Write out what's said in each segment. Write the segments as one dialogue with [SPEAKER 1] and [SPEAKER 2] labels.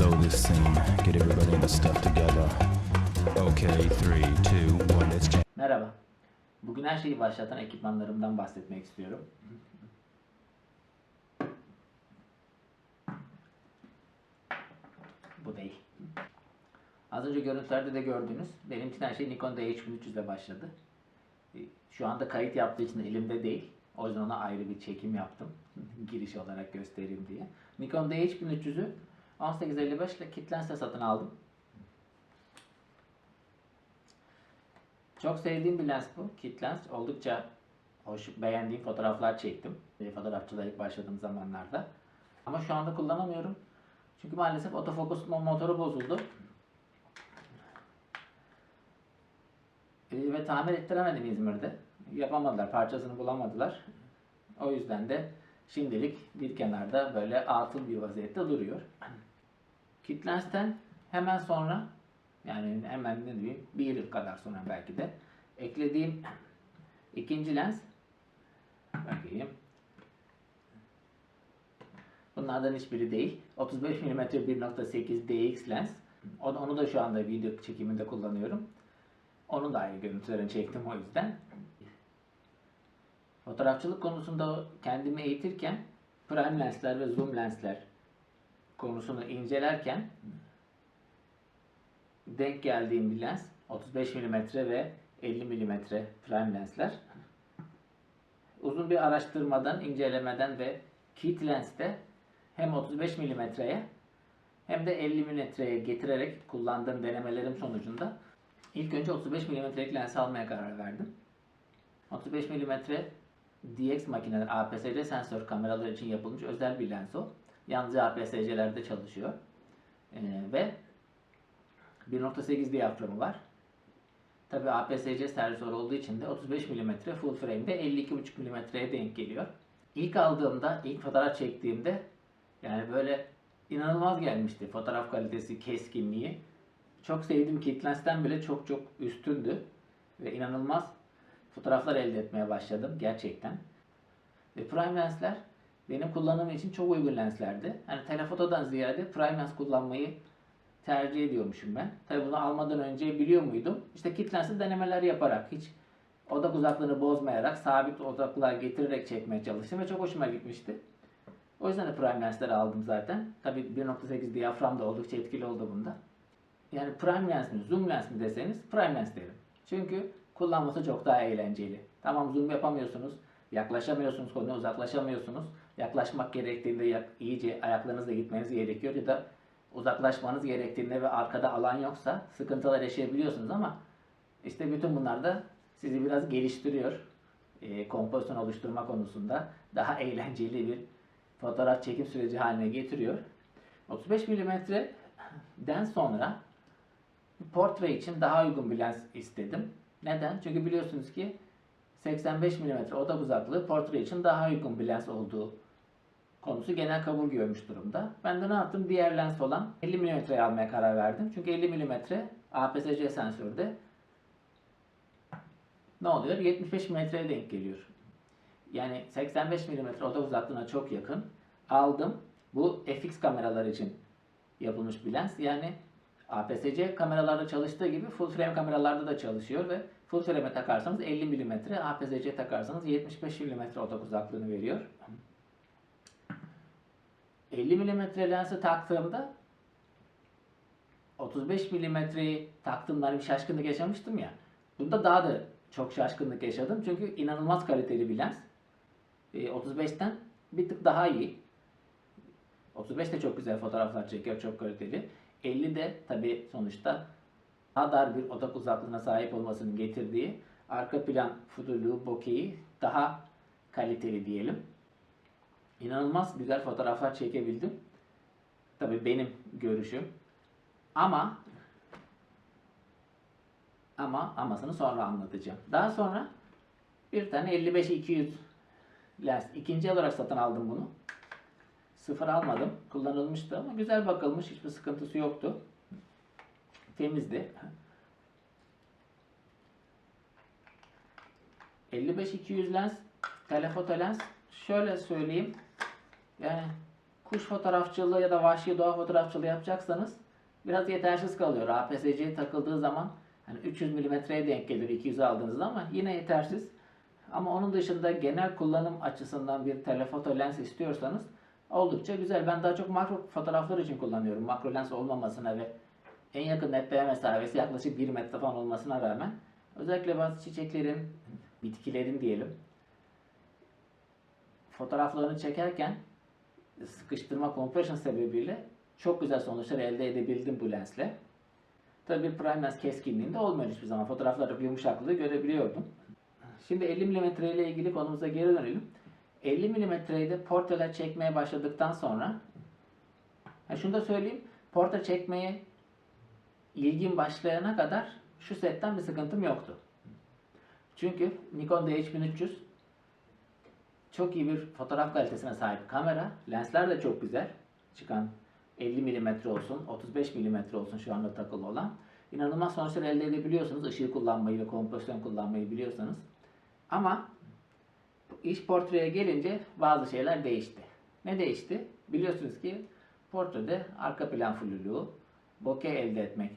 [SPEAKER 1] blow this scene. Get everybody in the stuff together. Okay, three, two, one, let's jam.
[SPEAKER 2] Merhaba. Bugün her şeyi başlatan ekipmanlarımdan bahsetmek istiyorum. Bu değil. Az önce görüntülerde de gördüğünüz benim için her şey Nikon D3300 ile başladı. Şu anda kayıt yaptığı için elimde değil. O yüzden ona ayrı bir çekim yaptım. Giriş olarak göstereyim diye. Nikon D3300'ü 1855 ile kit lensle satın aldım. Çok sevdiğim bir lens bu. Kit lens. Oldukça hoş, beğendiğim fotoğraflar çektim. Fotoğrafçılığa ilk başladığım zamanlarda. Ama şu anda kullanamıyorum. Çünkü maalesef otofokus mo- motoru bozuldu. E, ve tamir ettiremedim İzmir'de. Yapamadılar. Parçasını bulamadılar. O yüzden de şimdilik bir kenarda böyle atıl bir vaziyette duruyor. Kit lensten hemen sonra yani hemen ne diyeyim bir yıl kadar sonra belki de eklediğim ikinci lens bakayım. Bunlardan hiçbiri değil. 35 mm 1.8 DX lens. Onu da şu anda video çekiminde kullanıyorum. Onun da ayrı görüntülerini çektim o yüzden. Fotoğrafçılık konusunda kendimi eğitirken prime lensler ve zoom lensler konusunu incelerken denk geldiğim bir lens 35 mm ve 50 mm prime lensler. Uzun bir araştırmadan, incelemeden ve kit lenste hem 35 mm'ye hem de 50 mm'ye getirerek kullandığım denemelerim sonucunda ilk önce 35 mm'lik lens almaya karar verdim. 35 mm DX makineler APS-C sensör kameralar için yapılmış özel bir lens o. Yalnızca APS-C'lerde çalışıyor. Ee, ve 1.8 diyaframı var. Tabi APS-C sensör olduğu için de 35 mm full frame'de 52.5 mm'ye denk geliyor. İlk aldığımda, ilk fotoğraf çektiğimde yani böyle inanılmaz gelmişti fotoğraf kalitesi, keskinliği. Çok sevdiğim kit lens'ten bile çok çok üstündü ve inanılmaz fotoğraflar elde etmeye başladım gerçekten. Ve prime lensler benim kullanımım için çok uygun lenslerdi. Hani telefotodan ziyade prime lens kullanmayı tercih ediyormuşum ben. Tabi bunu almadan önce biliyor muydum? İşte kit lensi denemeler yaparak hiç odak uzaklığını bozmayarak sabit odaklığa getirerek çekmeye çalıştım ve çok hoşuma gitmişti. O yüzden de prime lensleri aldım zaten. Tabi 1.8 diyafram da oldukça etkili oldu bunda. Yani prime lens mi, zoom lens mi deseniz prime lens derim. Çünkü kullanması çok daha eğlenceli. Tamam zoom yapamıyorsunuz, yaklaşamıyorsunuz konuya, uzaklaşamıyorsunuz. Yaklaşmak gerektiğinde iyice ayaklarınızla gitmeniz gerekiyor ya da uzaklaşmanız gerektiğinde ve arkada alan yoksa sıkıntılar yaşayabiliyorsunuz ama işte bütün bunlar da sizi biraz geliştiriyor. E, kompozisyon oluşturma konusunda daha eğlenceli bir fotoğraf çekim süreci haline getiriyor. 35 mm'den sonra portre için daha uygun bir lens istedim. Neden? Çünkü biliyorsunuz ki 85 mm odak uzaklığı portre için daha uygun bir lens olduğu konusu genel kabul görmüş durumda. Ben de ne yaptım? Diğer lens olan 50 mm'yi almaya karar verdim. Çünkü 50 mm APS-C sensörde ne oluyor? 75 mm'ye denk geliyor. Yani 85 mm odak uzaklığına çok yakın. Aldım. Bu FX kameralar için yapılmış bir lens. Yani APS-C kameralarda çalıştığı gibi full frame kameralarda da çalışıyor ve full frame'e takarsanız 50 mm, APS-C takarsanız 75 mm odak uzaklığını veriyor. 50 mm lensi taktığımda 35 mm'yi taktığımda bir şaşkınlık yaşamıştım ya. Bunda daha da çok şaşkınlık yaşadım. Çünkü inanılmaz kaliteli bir lens. Ee, 35'ten bir tık daha iyi. 35 de çok güzel fotoğraflar çekiyor. Çok kaliteli. 50 de tabi sonuçta daha dar bir odak uzaklığına sahip olmasının getirdiği arka plan fudurluğu, bokeyi daha kaliteli diyelim. İnanılmaz güzel fotoğraflar çekebildim. Tabi benim görüşüm. Ama ama amasını sonra anlatacağım. Daha sonra bir tane 55-200 lens ikinci olarak satın aldım bunu. Sıfır almadım. Kullanılmıştı ama güzel bakılmış. Hiçbir sıkıntısı yoktu. Temizdi. 55-200 lens telefoto lens şöyle söyleyeyim yani kuş fotoğrafçılığı ya da vahşi doğa fotoğrafçılığı yapacaksanız biraz yetersiz kalıyor. APS-C takıldığı zaman hani 300 milimetreye denk gelir 200 aldığınızda ama yine yetersiz. Ama onun dışında genel kullanım açısından bir telefoto lens istiyorsanız oldukça güzel. Ben daha çok makro fotoğraflar için kullanıyorum. Makro lens olmamasına ve en yakın netleme mesafesi yaklaşık 1 metre falan olmasına rağmen özellikle bazı çiçeklerin, bitkilerin diyelim fotoğraflarını çekerken sıkıştırma compression sebebiyle çok güzel sonuçlar elde edebildim bu lensle. Tabii bir prime lens keskinliğinde olmuyor hiçbir zaman. Fotoğraflarda yumuşaklığı görebiliyordum. Şimdi 50 mm ile ilgili konumuza geri dönelim. 50 mm'de portreler çekmeye başladıktan sonra ha şunu da söyleyeyim. Portre çekmeye ilgim başlayana kadar şu setten bir sıkıntım yoktu. Çünkü Nikon D3300 çok iyi bir fotoğraf kalitesine sahip kamera. Lensler de çok güzel. Çıkan 50 mm olsun, 35 mm olsun şu anda takılı olan. İnanılmaz sonuçlar elde edebiliyorsunuz. Işığı kullanmayı ve kompozisyon kullanmayı biliyorsanız. Ama iş portreye gelince bazı şeyler değişti. Ne değişti? Biliyorsunuz ki portrede arka plan fluluğu, bokeh elde etmek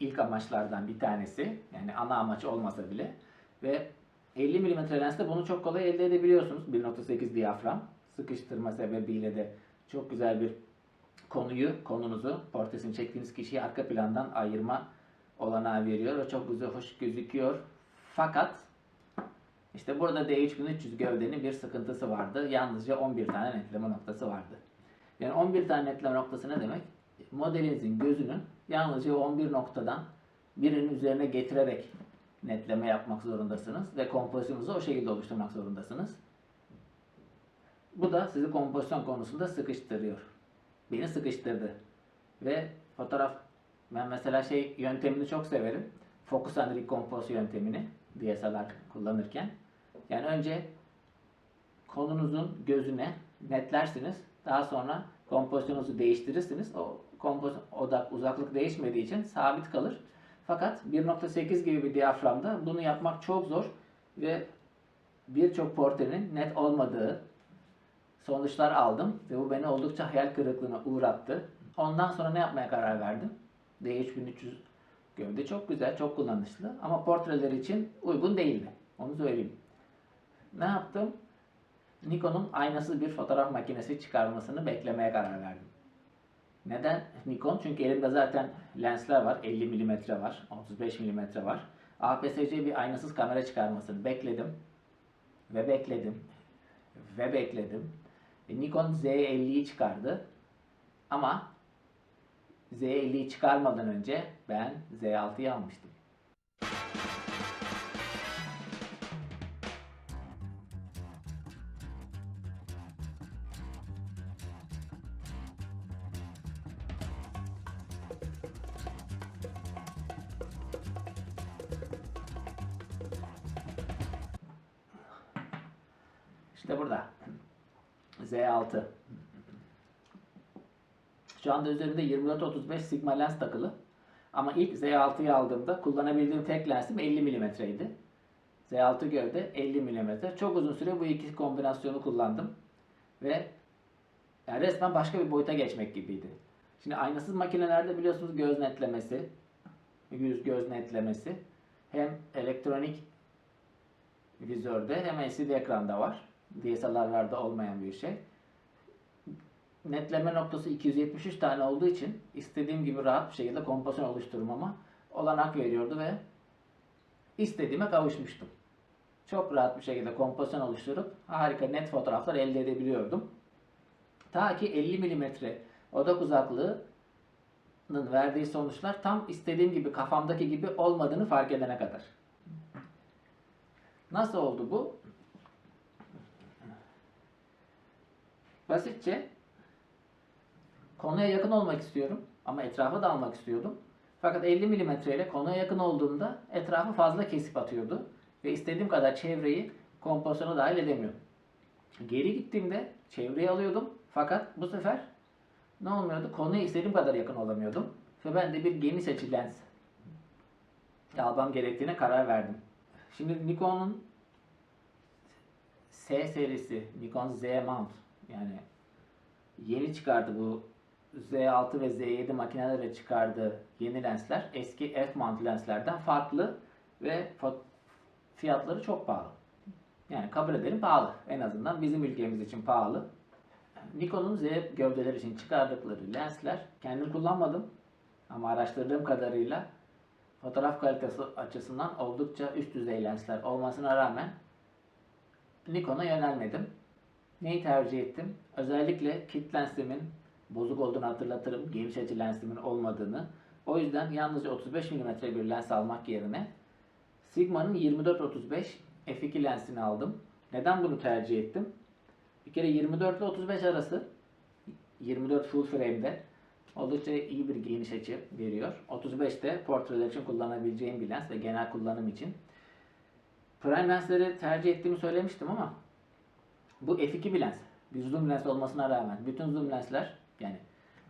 [SPEAKER 2] ilk amaçlardan bir tanesi. Yani ana amaç olmasa bile. Ve 50 mm lensle bunu çok kolay elde edebiliyorsunuz. 1.8 diyafram sıkıştırma sebebiyle de çok güzel bir konuyu, konunuzu, portresini çektiğiniz kişiyi arka plandan ayırma olanağı veriyor. ve çok güzel, hoş gözüküyor. Fakat işte burada D3300 gövdenin bir sıkıntısı vardı. Yalnızca 11 tane netleme noktası vardı. Yani 11 tane netleme noktası ne demek? Modelinizin gözünü yalnızca 11 noktadan birinin üzerine getirerek netleme yapmak zorundasınız ve kompozisyonunuzu o şekilde oluşturmak zorundasınız. Bu da sizi kompozisyon konusunda sıkıştırıyor. Beni sıkıştırdı. Ve fotoğraf ben mesela şey yöntemini çok severim. Focus and Recompose yöntemini DSLR kullanırken. Yani önce konunuzun gözüne netlersiniz. Daha sonra kompozisyonunuzu değiştirirsiniz. O kompozisyon odak uzaklık değişmediği için sabit kalır. Fakat 1.8 gibi bir diyaframda bunu yapmak çok zor ve birçok portrenin net olmadığı sonuçlar aldım ve bu beni oldukça hayal kırıklığına uğrattı. Ondan sonra ne yapmaya karar verdim? D3300 gövde çok güzel, çok kullanışlı ama portreler için uygun değildi. Onu söyleyeyim. Ne yaptım? Nikon'un aynasız bir fotoğraf makinesi çıkarmasını beklemeye karar verdim. Neden Nikon? Çünkü elimde zaten lensler var. 50 mm var, 35 mm var. APS-C bir aynasız kamera çıkarmasını bekledim. Ve bekledim. Ve bekledim. E, Nikon Z50'yi çıkardı. Ama Z50'yi çıkarmadan önce ben Z6'yı almıştım. Şu anda üzerinde 24-35 Sigma lens takılı. Ama ilk Z6'yı aldığımda kullanabildiğim tek lensim 50 mm'ydi. Z6 gövde 50 mm. Çok uzun süre bu iki kombinasyonu kullandım. Ve yani resmen başka bir boyuta geçmek gibiydi. Şimdi aynasız makinelerde biliyorsunuz göz netlemesi, yüz göz netlemesi hem elektronik vizörde hem LCD ekranda var. DSLR'larda olmayan bir şey. Netleme noktası 273 tane olduğu için istediğim gibi rahat bir şekilde kompozisyon oluşturmama olanak veriyordu ve istediğime kavuşmuştum. Çok rahat bir şekilde kompozisyon oluşturup harika net fotoğraflar elde edebiliyordum. Ta ki 50 mm odak uzaklığının verdiği sonuçlar tam istediğim gibi kafamdaki gibi olmadığını fark edene kadar. Nasıl oldu bu? Basitçe konuya yakın olmak istiyorum ama etrafa da almak istiyordum. Fakat 50 mm ile konuya yakın olduğumda etrafı fazla kesip atıyordu ve istediğim kadar çevreyi kompozisyona dahil edemiyorum. Geri gittiğimde çevreyi alıyordum fakat bu sefer ne olmuyordu? Konuya istediğim kadar yakın olamıyordum ve ben de bir geniş açı lens almam gerektiğine karar verdim. Şimdi Nikon'un S serisi, Nikon Z mount yani yeni çıkardı bu Z6 ve Z7 makinelerle çıkardığı yeni lensler eski f mount lenslerden farklı ve fiyatları çok pahalı. Yani kabul edelim pahalı. En azından bizim ülkemiz için pahalı. Nikon'un Z gövdeleri için çıkardıkları lensler kendim kullanmadım ama araştırdığım kadarıyla fotoğraf kalitesi açısından oldukça üst düzey lensler olmasına rağmen Nikon'a yönelmedim. Neyi tercih ettim? Özellikle kit lensimin bozuk olduğunu hatırlatırım. Geniş açı lensimin olmadığını. O yüzden yalnızca 35 mm bir lens almak yerine Sigma'nın 24-35 f2 lensini aldım. Neden bunu tercih ettim? Bir kere 24 ile 35 arası 24 full frame'de oldukça iyi bir geniş açı veriyor. 35'te portreler için kullanabileceğim bir lens ve genel kullanım için. Prime lensleri tercih ettiğimi söylemiştim ama bu f2 bir lens. Bir zoom lens olmasına rağmen bütün zoom lensler yani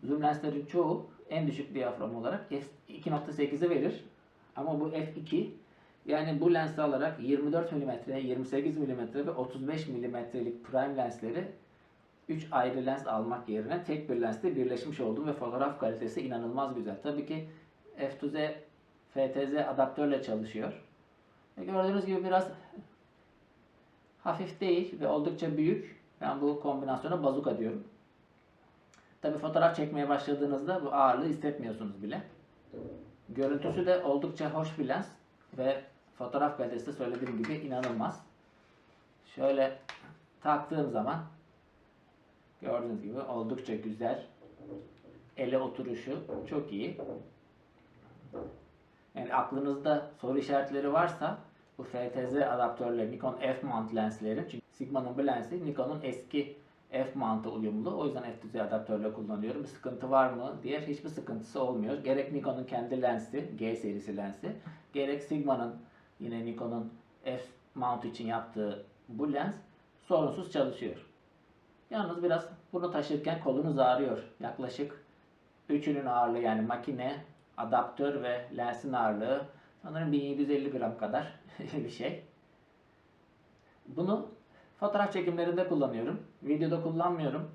[SPEAKER 2] zoom lenslerin çoğu en düşük diyafram olarak f2.8'i verir. Ama bu f2 yani bu lensi alarak 24 mm, 28 mm ve 35 mm'lik prime lensleri 3 ayrı lens almak yerine tek bir lenste birleşmiş oldum ve fotoğraf kalitesi inanılmaz güzel. Tabii ki F2Z FTZ adaptörle çalışıyor. Ve gördüğünüz gibi biraz hafif değil ve oldukça büyük. Ben bu kombinasyona bazuka diyorum. Tabii fotoğraf çekmeye başladığınızda bu ağırlığı hissetmiyorsunuz bile. Görüntüsü de oldukça hoş bir lens ve fotoğraf kalitesi söylediğim gibi inanılmaz. Şöyle taktığım zaman gördüğünüz gibi oldukça güzel. Ele oturuşu çok iyi. Yani aklınızda soru işaretleri varsa bu FTZ adaptörle Nikon F-mount lenslerin çünkü Sigma'nın bu lensi Nikon'un eski F-mount'a uyumlu. O yüzden F-düzey adaptörle kullanıyorum. Bir sıkıntı var mı diye hiçbir sıkıntısı olmuyor. Gerek Nikon'un kendi lensi, G serisi lensi, gerek Sigma'nın yine Nikon'un F-mount için yaptığı bu lens sorunsuz çalışıyor. Yalnız biraz bunu taşırken kolunuz ağrıyor. Yaklaşık üçünün ağırlığı yani makine, adaptör ve lensin ağırlığı sanırım 1750 gram kadar bir şey. Bunu fotoğraf çekimlerinde kullanıyorum. Videoda kullanmıyorum.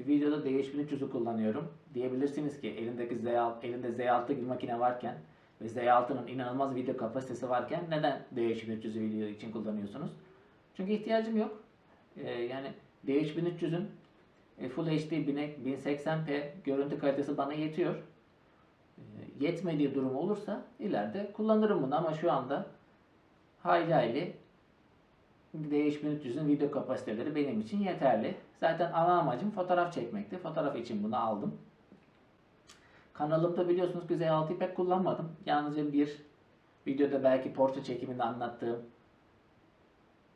[SPEAKER 2] Videoda D3300'ü kullanıyorum. Diyebilirsiniz ki elindeki Z6, elinde Z6 gibi makine varken ve Z6'nın inanılmaz video kapasitesi varken neden D3300'ü video için kullanıyorsunuz? Çünkü ihtiyacım yok. Ee, yani D3300'ün e, Full HD 1080p görüntü kalitesi bana yetiyor. E, Yetmediği durum olursa ileride kullanırım bunu ama şu anda hayli hayli D3300'ün video kapasiteleri benim için yeterli. Zaten ana amacım fotoğraf çekmekti. Fotoğraf için bunu aldım. Kanalımda biliyorsunuz ki Z6'yı pek kullanmadım. Yalnızca bir videoda belki portre çekiminde anlattığım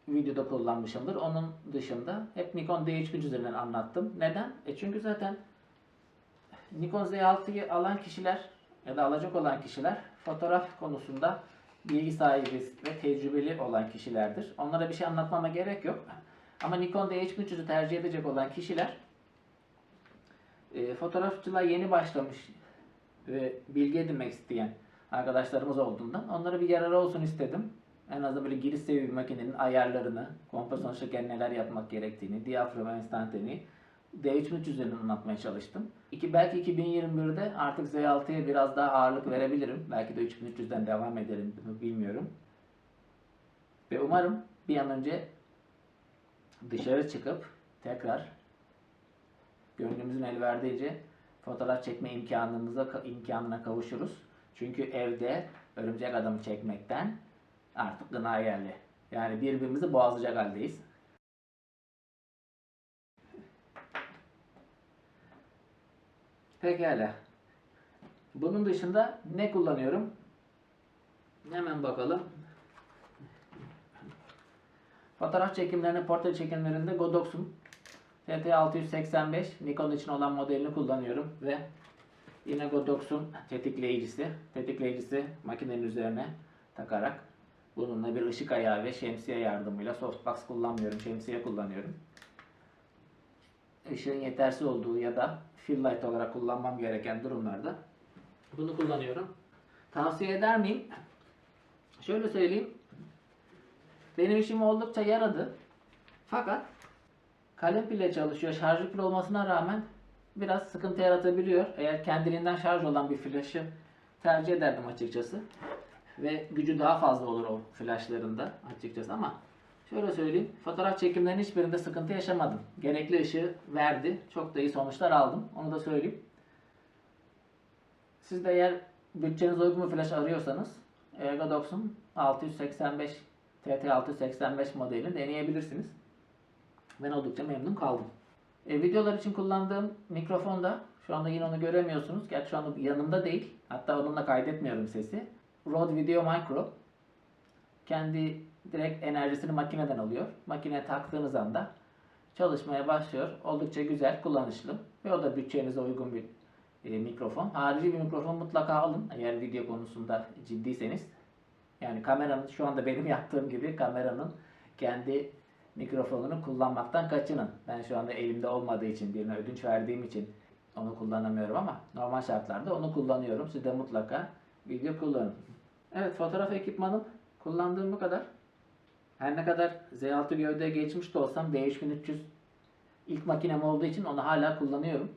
[SPEAKER 2] videoda kullanmışımdır. Onun dışında hep Nikon D3000 üzerinden anlattım. Neden? E çünkü zaten Nikon Z6'yı alan kişiler ya da alacak olan kişiler fotoğraf konusunda bilgi sahibi ve tecrübeli olan kişilerdir. Onlara bir şey anlatmama gerek yok. Ama Nikon D3300'ü tercih edecek olan kişiler e, fotoğrafçılığa yeni başlamış ve bilgi edinmek isteyen arkadaşlarımız olduğundan onlara bir yararı olsun istedim. En azından böyle giriş seviye bir makinenin ayarlarını, kompozisyon şeker neler yapmak gerektiğini, diyafram enstantani D3300 üzerinden anlatmaya çalıştım. İki, belki 2021'de artık Z6'ya biraz daha ağırlık verebilirim. Belki de 3300'den devam ederim bilmiyorum. Ve umarım bir an önce dışarı çıkıp tekrar gönlümüzün el verdiğince fotoğraf çekme imkanımıza imkanına kavuşuruz. Çünkü evde örümcek adamı çekmekten artık gına geldi. Yani birbirimizi boğazlayacak haldeyiz. Pekala. Bunun dışında ne kullanıyorum? Hemen bakalım. Fotoğraf çekimlerinde, portre çekimlerinde Godox'un TT685 Nikon için olan modelini kullanıyorum ve yine Godox'un tetikleyicisi. Tetikleyicisi makinenin üzerine takarak bununla bir ışık ayağı ve şemsiye yardımıyla softbox kullanmıyorum, şemsiye kullanıyorum. Işığın yetersiz olduğu ya da fill light olarak kullanmam gereken durumlarda bunu kullanıyorum. Tavsiye eder miyim? Şöyle söyleyeyim. Benim işim oldukça yaradı. Fakat kalem pille çalışıyor. Şarjı pil olmasına rağmen biraz sıkıntı yaratabiliyor. Eğer kendiliğinden şarj olan bir flaşı tercih ederdim açıkçası. Ve gücü daha fazla olur o flashlarında açıkçası ama şöyle söyleyeyim. Fotoğraf çekimlerinin hiçbirinde sıkıntı yaşamadım. Gerekli ışığı verdi. Çok da iyi sonuçlar aldım. Onu da söyleyeyim. Siz de eğer bütçeniz uygun bir flash arıyorsanız Ergodox'un 685 TT 685 modelini deneyebilirsiniz. Ben oldukça memnun kaldım. E, videolar için kullandığım mikrofon da şu anda yine onu göremiyorsunuz. Gerçi şu anda yanımda değil. Hatta onunla kaydetmiyorum sesi. Rode Video Micro. Kendi direkt enerjisini makineden alıyor. Makineye taktığınız anda çalışmaya başlıyor. Oldukça güzel, kullanışlı. Ve o da bütçenize uygun bir e, mikrofon. Harici bir mikrofon mutlaka alın eğer video konusunda ciddiyseniz. Yani kameranın şu anda benim yaptığım gibi kameranın kendi mikrofonunu kullanmaktan kaçının. Ben şu anda elimde olmadığı için birine ödünç verdiğim için onu kullanamıyorum ama normal şartlarda onu kullanıyorum. Siz de mutlaka video kullanın. Evet fotoğraf ekipmanım kullandığım bu kadar. Her ne kadar Z6 gövdeye geçmiş de olsam D3300 ilk makinem olduğu için onu hala kullanıyorum.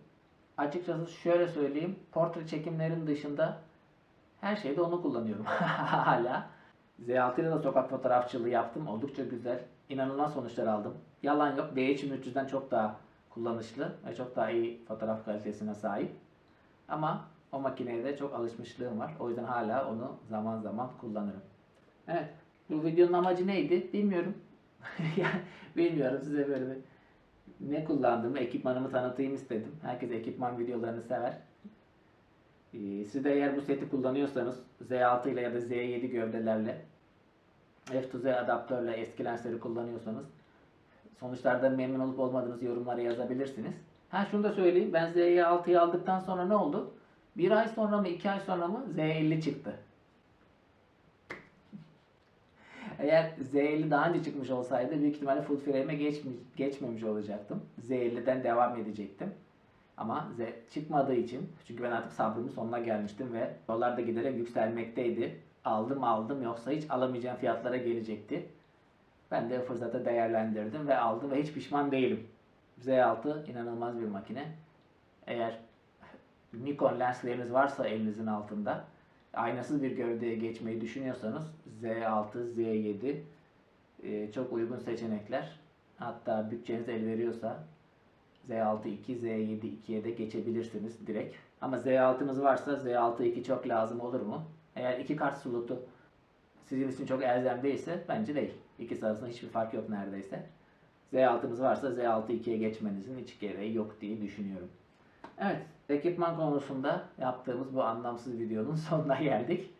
[SPEAKER 2] Açıkçası şöyle söyleyeyim. Portre çekimlerin dışında her şeyde onu kullanıyorum. hala. Z6 ile de sokak fotoğrafçılığı yaptım. Oldukça güzel. İnanılmaz sonuçlar aldım. Yalan yok. D3300'den çok daha kullanışlı ve çok daha iyi fotoğraf kalitesine sahip. Ama o makineye de çok alışmışlığım var. O yüzden hala onu zaman zaman kullanırım. Evet. Bu videonun amacı neydi? Bilmiyorum. Bilmiyorum size böyle bir ne kullandığımı, ekipmanımı tanıtayım istedim. Herkes ekipman videolarını sever. Ee, siz de eğer bu seti kullanıyorsanız Z6 ile ya da Z7 gövdelerle F2Z adaptörle eski lensleri kullanıyorsanız sonuçlardan memnun olup olmadığınız yorumlara yazabilirsiniz. Ha şunu da söyleyeyim. Ben Z6'yı aldıktan sonra ne oldu? Bir ay sonra mı iki ay sonra mı Z50 çıktı. Eğer Z50 daha önce çıkmış olsaydı büyük ihtimalle full frame'e geçmiş, geçmemiş olacaktım. Z50'den devam edecektim. Ama Z çıkmadığı için çünkü ben artık sabrımın sonuna gelmiştim ve dolar da giderek yükselmekteydi. Aldım aldım yoksa hiç alamayacağım fiyatlara gelecekti. Ben de fırsatı değerlendirdim ve aldım ve hiç pişman değilim. Z6 inanılmaz bir makine. Eğer Nikon lensleriniz varsa elinizin altında aynasız bir gövdeye geçmeyi düşünüyorsanız Z6, Z7 e, çok uygun seçenekler. Hatta bütçeniz el veriyorsa Z6 2, Z7 2'ye de geçebilirsiniz direkt. Ama Z6'nız varsa Z6 2 çok lazım olur mu? Eğer iki kart slotu sizin için çok elzem değilse bence değil. İkisi arasında hiçbir fark yok neredeyse. Z6'nız varsa Z6 2'ye geçmenizin hiç gereği yok diye düşünüyorum. Evet, ekipman konusunda yaptığımız bu anlamsız videonun sonuna geldik.